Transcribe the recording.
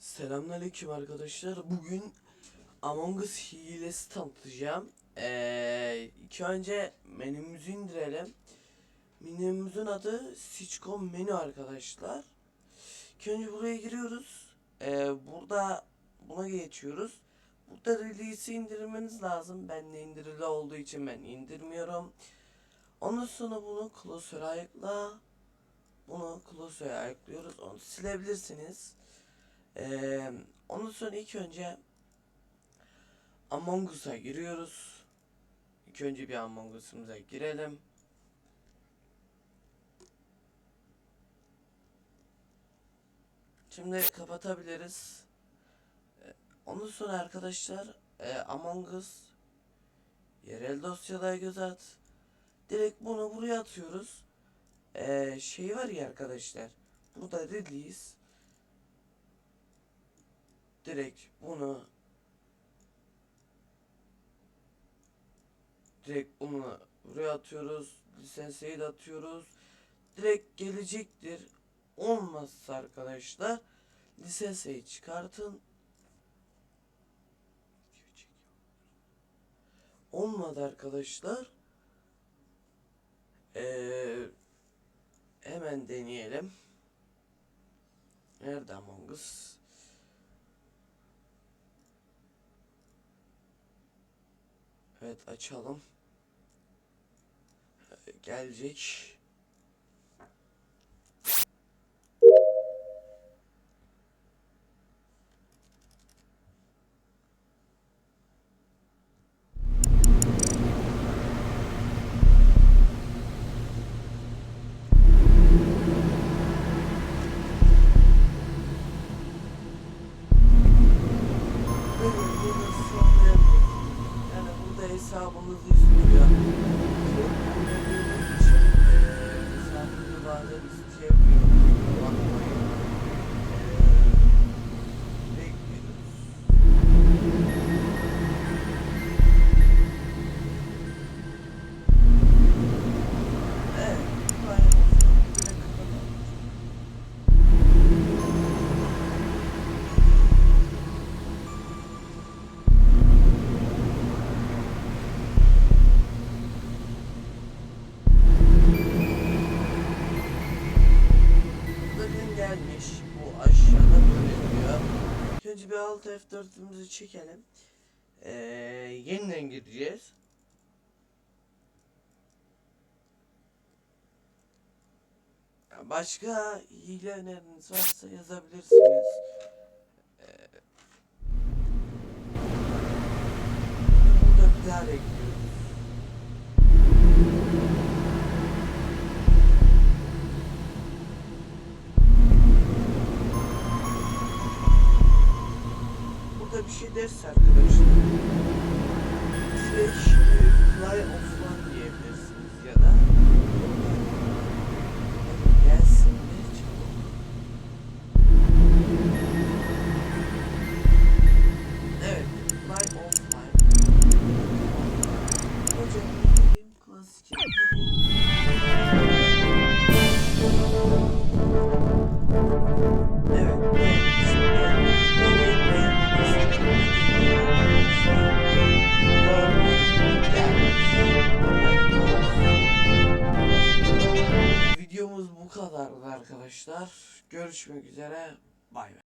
Selamünaleyküm arkadaşlar. Bugün Among Us hilesi tanıtacağım. Ee, ilk önce menümüzü indirelim. Menümüzün adı Sichcom menü arkadaşlar. İlk önce buraya giriyoruz. Ee, burada buna geçiyoruz. Burada release'i indirmeniz lazım. Ben de indirili olduğu için ben indirmiyorum. Ondan sonra bunu klasöre ayıkla. Bunu klasöre ayıklıyoruz. Onu silebilirsiniz. Ee, ondan sonra ilk önce Among Us'a giriyoruz. İlk önce bir Among Us'umuza girelim. Şimdi kapatabiliriz. Ee, Ondan sonra arkadaşlar e, Among Us yerel dosyalara göz at. Direkt bunu buraya atıyoruz. Ee, şey var ya arkadaşlar. Burada release direkt bunu direkt bunu buraya atıyoruz. Lisenseyi de atıyoruz. Direkt gelecektir. Olmazsa arkadaşlar lisenseyi çıkartın. Olmadı arkadaşlar. Ee, hemen deneyelim. Nerede Among Us? Evet açalım. Ee, Gelecek. Yani burada Önce bir alt F4'ümüzü çekelim. Ee, yeniden gireceğiz. Ya Başka hile öneriniz varsa yazabilirsiniz. Bir şey derse arkadaşlar. Direkt e, fly offline diyebilirsiniz arkadaşlar. Görüşmek üzere. Bay bay.